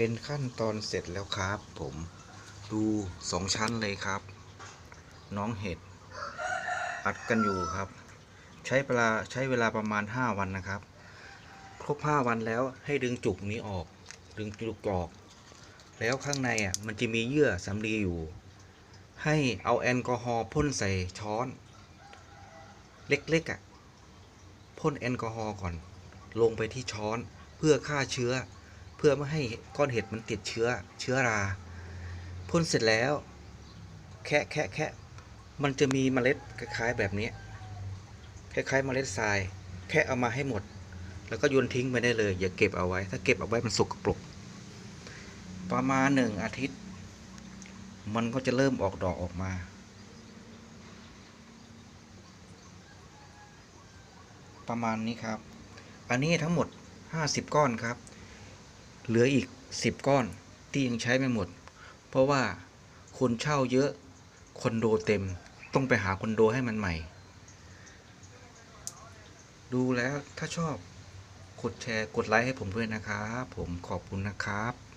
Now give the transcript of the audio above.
เป็นขั้นตอนเสร็จแล้วครับ ผมดูสองชั้นเลยครับ น้องเห็ด อัดกันอยู่ครับ ใช้เวลาใช้เวลาประมาณ 5 วันนะครับ ครบ 5 วันแล้วให้ดึงจุกนี้ออก ดึงจุกออก แล้วข้างในอะมันจะมีเยื่อสำลีอยู่ ให้เอาแอลกอฮอล์พ่นใส่ช้อน เล็กๆอะพ่นแอลกอฮอล์ก่อน ลงไปที่ช้อนเพื่อฆ่าเชื้อ เพื่อไม่ให้ก้อนเห็ดมันติดเชื้อเชื้อราพ่นเสร็จแล้ว แคะแคะแคะมันจะมีเมล็ดคล้ายๆแบบนี้คล้ายๆเมล็ดทราย แค่เอามาให้หมด แล้วก็โยนทิ้งไปได้เลย อย่าเก็บเอาไว้ ถ้าเก็บเอาไว้มันสกปรกประมาณหนึ่งอาทิตย์ มันก็จะเริ่มออกดอกออกมาประมาณนี้ครับ อันนี้ทั้งหมด 50 ก้อนครับ เหลืออีก 10 ก้อนที่ยังใช้ไม่หมด เพราะว่าคนเช่าเยอะคอนโดเต็มต้องไปหาคอนโดให้มันใหม่ ดูแล้วถ้าชอบกดแชร์กดไลค์ให้ผมด้วยนะครับ ผมขอบคุณนะครับ